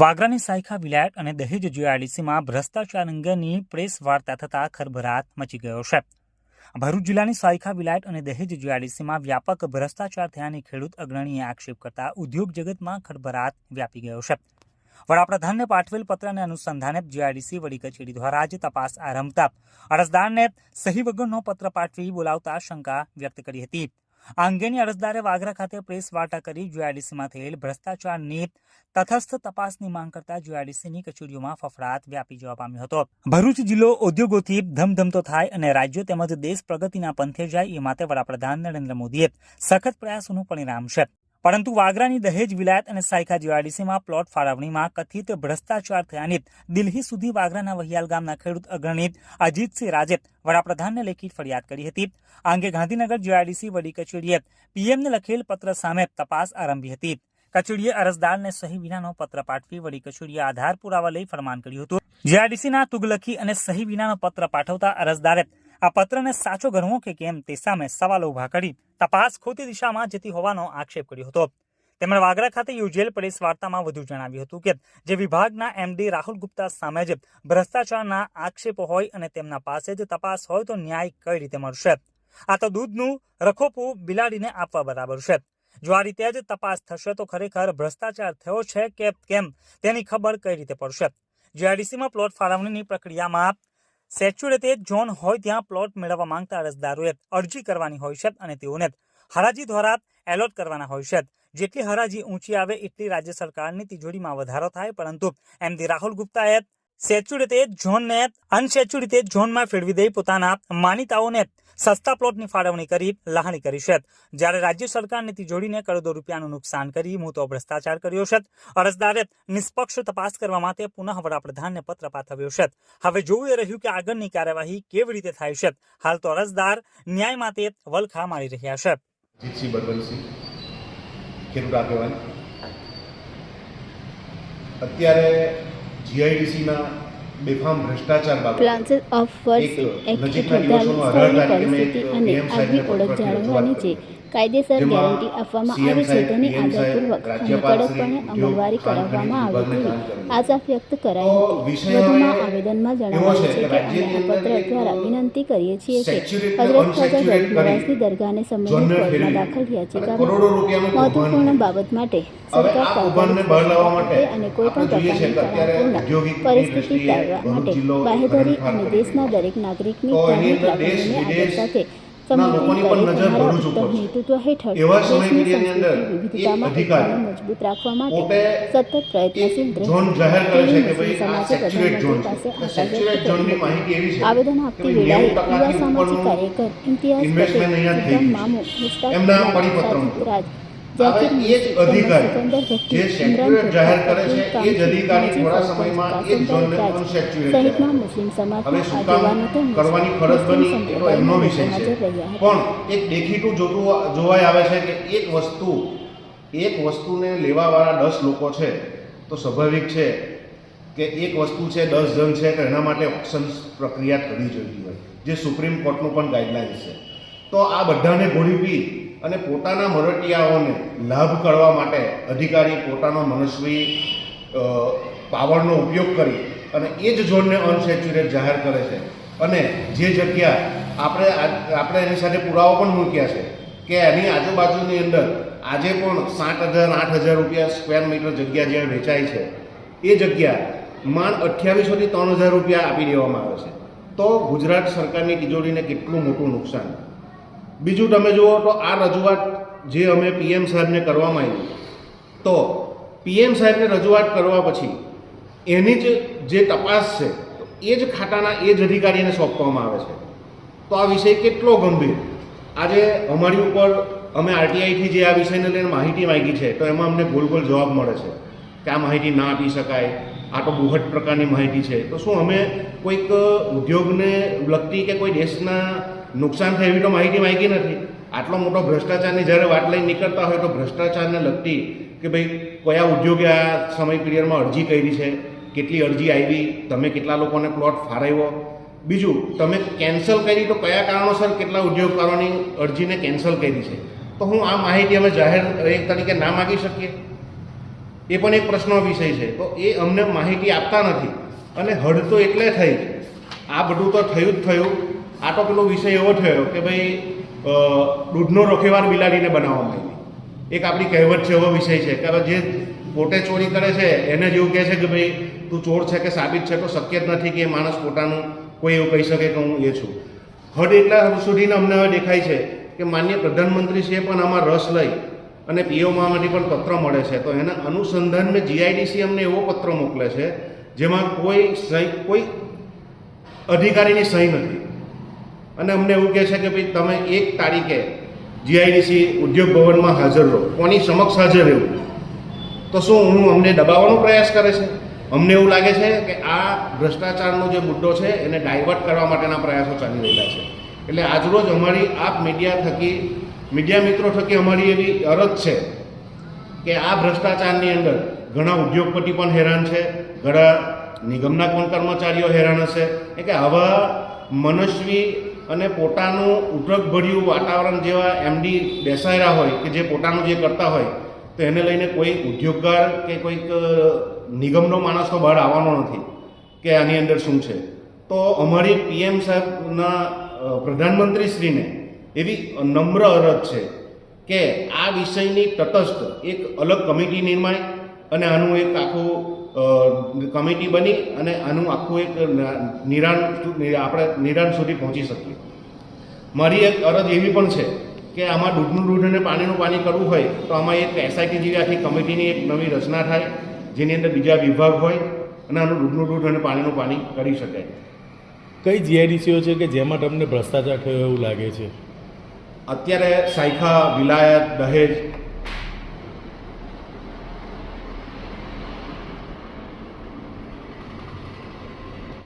વાગરાની સાયખા વિલાયત અને દહેજ જીઆઈડીસીમાં ભ્રષ્ટાચાર અંગેની પ્રેસ વાર્તા થતાં ખરભરાટ મચી ગયો છે. ભરૂચ જિલ્લાની સાયખા વિલાયત અને દહેજ જીઆઈડીસીમાં વ્યાપક ભ્રષ્ટાચાર થયાની ખેડૂત અગ્રણીએ આક્ષેપ કરતા ઉદ્યોગ જગતમાં ખરભરાટ વ્યાપી ગયો છે. વડાપ્રધાનને પાઠવેલ પત્રને અનુસંધાને જીઆઈડીસી વડી કચેરી દ્વારા આજે તપાસ આરંભતા અરજદારને સહી વગરનો પત્ર પાઠવી બોલાવતા શંકા વ્યક્ત કરી હતી. આ અંગેની અરજદારે વાગરા ખાતે પ્રેસ વાર્તા કરી જીઆઈડીસીમાં થયેલ ભ્રષ્ટાચારની તટસ્થ તપાસની માંગ કરતા જીઆઈડીસીની કચેરીઓમાં ફફડાટ વ્યાપી જવા પામ્યો હતો. ભરૂચ જિલ્લો ઉદ્યોગોથી ધમધમતો થાય અને રાજ્યો તેમજ દેશ પ્રગતિના પંથે જાય એ માટે વડાપ્રધાન નરેન્દ્ર મોદીએ સખત પ્રયાસોનું પરિણામ છે. પરંતુ વાગરાની દહેજ વિલાયત અને સાયખા જીવાડીસીમાં પ્લોટ ફાળવણીમાં કથિત ભ્રષ્ટાચાર થયાની દિલ્હી સુધી વાગરાના વહિયાલ ગામના ખેડૂત અગ્રણી અજીતસિંહ રાજે વડાપ્રધાનને લેખિત ફરિયાદ કરી હતી. આ અંગે ગાંધીનગર જીઆઈડીસી વડી કચેરીએ પીએમને લખેલ પત્ર સામે તપાસ આરંભી હતી. કચેરીએ અરજદારને સહી વિનાનો પત્ર પાઠવી વડી કચેરીએ આધાર પુરાવા લઈ ફરમાન કર્યું હતું. જીઆઈડીસીના તુગલખી અને સહી વિનાનો પત્ર પાઠવતા અરજદારે આ પત્રને સાચો ગણવો કે કેમ તે સામે સવાલો ઊભા કરી તપાસ ખોટી દિશામાં જતી હોવાનો આક્ષેપ કર્યો હતો. તેમણે વાગરા ખાતે યોજેલ પ્રેસ વાર્તામાં વધુ જણાવ્યું હતું કે, જે વિભાગના એમડી રાહુલ ગુપ્તા સામે જ ભ્રષ્ટાચારના આક્ષેપો હોય અને તેમના પાસે જ તપાસ હોય તો ન્યાય કઈ રીતે મળશે? આ તો દૂધનું રખોપું બિલાડીને આપવા બરાબર છે. જો આ રીતે જ તપાસ થશે તો ખરેખર ભ્રષ્ટાચાર થયો છે કે કેમ તેની ખબર કઈ રીતે પડશે? જીઆઈડીસીમાં પ્લોટ ફાળવણીની પ્રક્રિયામાં સેચ્યુરેટેડ ઝોન હોય ત્યાં પ્લોટ મેળવવા માંગતા અરજદારોએ અરજી કરવાની હોય છે અને તેઓને હરાજી દ્વારા એલોટ કરવાના હોય છે. જેટલી હરાજી ઊંચી આવે એટલી રાજ્ય સરકારની તિજોરીમાં વધારો થાય, પરંતુ એમડી રાહુલ ગુપ્તાએ સેચ્યુરેટેડ ઝોનને રીતે ઝોનમાં ફેરવી દઈ પોતાના માનીતાઓને સસ્તા પ્લોટની ફાળવણી કરી, લહાણી કરી છે. જ્યારે રાજ્ય સરકારની જોડીને કરોડો રૂપિયાનું નુકસાન કરી મોટો ભ્રષ્ટાચાર કર્યો છે. અરજદારે નિષ્પક્ષ તપાસ કરવા માટે પુનઃ વડાપ્રધાનને પત્ર પાઠવ્યો છે. હવે જોવું એ રહ્યું કે આગળની કાર્યવાહી કેવી રીતે થાય છે. હાલ તો અરજદાર ન્યાય માટે વલખા મારી રહ્યા છે. અત્યારે જીઆઈડીસીના બેફામ ભ્રષ્ટાચાર બાબતે ઓફ વર્ડ્સ એક એક્ટ હેઠળ પરિસ્થિતિ અને આગવી ઓળખ જાળવવાની છે. કાયદેસર ગેરંટી આપવામાં આવી છે તેની આદરપૂર્વક અને કડકપણે અમલવારી કરાવવામાં આવે તેવી આશા વ્યક્ત કરાઈ હતી. વધુમાં આવેદનમાં જણાવાયું છે કે અમે પત્ર દ્વારા વિનંતી કરીએ છીએ કે હજરત ખાજા નવાઝની દરગાહને સંબંધિત કોર્ટમાં દાખલ યાચિકામાં મહત્વપૂર્ણ બાબત માટે સરકાર અને કોઈ પણ આપણે જોઈએ છે કે અત્યારે પ્રકારની પરિસ્થિતિ ટાળવા માટે બાહેધરી અને દેશના દરેક નાગરિકની લાગણીઓને આદર સાથે લોકોની પણ નજર ભરૂચ ઉપર નેતૃત્વ હેઠળ એવા સમય દેશની અંદર એક અધિકારી મજબૂત રાખવા માટે સતત પ્રયત્નશીલ ઝોન જાહેર કરે છે કે ભાઈ આ સેચ્યુરેટ ઝોન છે. પાસે એટલે આશા વ્યક્ત સેચ્યુરેટ ઝોનની માહિતી એવી છે આવેદન આપતી વેળાએ યુવા સામાજિક કાર્યકર ઇમ્તિયાઝ પટેલ. મામુ મુસ્તાક એમના હવે એ જ અધિકારી જે ઇમરાન જાહેર કરે છે એ જ અધિકારી થોડા સમયમાં એક એ ઝોનને પણ મુસ્લિમ હવે શું કામ કરવાની ફરજ બની એનો એમનો વિષય છે. પણ એક દેખીતું જોતું જોવાય આવે છે કે એક વસ્તુ એક વસ્તુને લેવાવાળા દસ લોકો છે તો સ્વાભાવિક છે કે એક વસ્તુ છે દસ જણ છે તો એના માટે ઓપ્શન પ્રક્રિયા થવી જોઈએ હોય. જે સુપ્રીમ કોર્ટનું પણ ગાઈડલાઇન્સ છે. તો આ બધાને ગોળી પી અને પોતાના મરટિયાઓને લાભ કરવા માટે અધિકારી પોતાનો મનસ્વી પાવરનો ઉપયોગ કરી અને એ જ ઝોનને અનસેચ્યુરેટ જાહેર કરે છે. અને જે જગ્યા આપણે આપણે એની સાથે પુરાવો પણ મૂક્યા છે કે એની આજુબાજુની અંદર આજે પણ સાત હજાર, આઠ હજાર રૂપિયા સ્ક્વેર મીટર જગ્યા જ્યાં વેચાય છે, એ જગ્યા માંડ અઠ્યાવીસોથી ત્રણ હજાર રૂપિયા આપી દેવામાં આવે છે. તો ગુજરાત સરકારની તિજોરીને કેટલું મોટું નુકસાન? બીજું તમે જુઓ તો આ રજૂઆત જે અમે પીએમ સાહેબને કરવામાં આવી, તો પીએમ સાહેબને રજૂઆત કરવા પછી એની જ જે તપાસ છે એ જ ખાતાના એ જ અધિકારીને સોંપવામાં આવે છે. તો આ વિષય કેટલો ગંભીર? આજે અમારી ઉપર અમે આરટીઆઈથી જે આ વિષયને લઈને માહિતી માંગી છે, તો એમાં અમને ગોલ ગોલ જવાબ મળે છે કે આ માહિતી ના આપી શકાય, આ તો બુહટ પ્રકારની માહિતી છે. તો શું અમે કોઈક ઉદ્યોગને લગતી કે કોઈ દેશના નુકસાન થાય તો માહિતી માગી નથી. આટલો મોટો ભ્રષ્ટાચારની જ્યારે વાત લઈને નીકળતા હોય તો ભ્રષ્ટાચારને લગતી કે ભાઈ, કયા ઉદ્યોગે આ સમય પીરિયડમાં અરજી કરી છે, કેટલી અરજી આવી, તમે કેટલા લોકોને પ્લોટ ફાળવ્યો બીજું, તમે કેન્સલ કરી તો કયા કારણોસર કેટલા ઉદ્યોગકારોની અરજીને કેન્સલ કરી છે? તો હું આ માહિતી અમે જાહેર, એક તરીકે ના માગી શકીએ. એ પણ એક પ્રશ્ન વિષય છે. તો એ અમને માહિતી આપતા નથી. અને હડ તો એટલે થઈ. આ બધું તો થયું જ થયું. આ તો પેલો વિષય એવો થયો કે ભાઈ દૂધનો રોખેવાર બિલાડીને બનાવવામાં આવી એક આપણી કહેવત છે એવો વિષય છે કે જે પોતે ચોરી કરે છે, એને જ એવું કહે છે કે ભાઈ, તું ચોર છે કે સાબિત છે તો શક્ય જ નથી કે એ માણસ પોતાનું કોઈ એવું કહી શકે કે હું એ છું. હદ એટલા સુધીને અમને હવે દેખાય છે કે માન્ય પ્રધાનમંત્રીશ્રીએ પણ આમાં રસ લઈ અને પીઓમાંથી પણ પત્ર મળે છે. તો એના અનુસંધાનમાં જીઆઈડીસી અમને એવો પત્ર મોકલે છે જેમાં કોઈ સહી, કોઈ અધિકારીની સહી નથી. અને અમને એવું કહે છે કે ભાઈ, તમે એક તારીખે જીઆઈડીસી ઉદ્યોગ ભવનમાં હાજર રહો. કોની સમક્ષ હાજર રહેવું? તો શું હું અમને દબાવવાનો પ્રયાસ કરે છે? અમને એવું લાગે છે કે આ ભ્રષ્ટાચારનો જે મુદ્દો છે, એને ડાયવર્ટ કરવા માટેના પ્રયાસો ચાલી રહેલા છે. એટલે આજરોજ અમારી આપ મીડિયા થકી મીડિયા મિત્રો થકી અમારી એવી અરજ છે કે આ ભ્રષ્ટાચારની અંદર ઘણા ઉદ્યોગપતિ પણ હેરાન છે, ઘણા નિગમના પણ કર્મચારીઓ હેરાન હશે. કે આવા મનસ્વી અને પોતાનું ઉદ્રકભર્યું વાતાવરણ જેવા એમડી બેસાયેલા હોય કે જે પોતાનું જે કરતા હોય, તો એને લઈને કોઈ ઉદ્યોગકાર કે કોઈક નિગમનો માણસ તો બહાર આવવાનો નથી કે આની અંદર શું છે. તો અમારી પીએમ સાહેબના પ્રધાનમંત્રીશ્રીને એવી નમ્ર અરજ છે કે આ વિષયની તટસ્થ એક અલગ કમિટી નિર્માય અને આનું એક આખું કમિટી બની અને આનું આખું એક નિરાણ આપણે નિરાણ સુધી પહોંચી શકીએ. મારી એક અરજ એવી પણ છે કે આમાં દૂધનું દૂધ અને પાણીનું પાણી કરવું હોય તો આમાં એક એસઆઈટી જેવી આખી કમિટીની એક નવી રચના થાય જેની અંદર બીજા વિભાગ હોય અને આનું દૂધનું દૂધ અને પાણીનું પાણી કરી શકાય. કઈ જીઆઈડીસીઓ છે કે જેમાં તમને ભ્રષ્ટાચાર થયો એવું લાગે છે? અત્યારે સાયખા વિલાયત દહેજ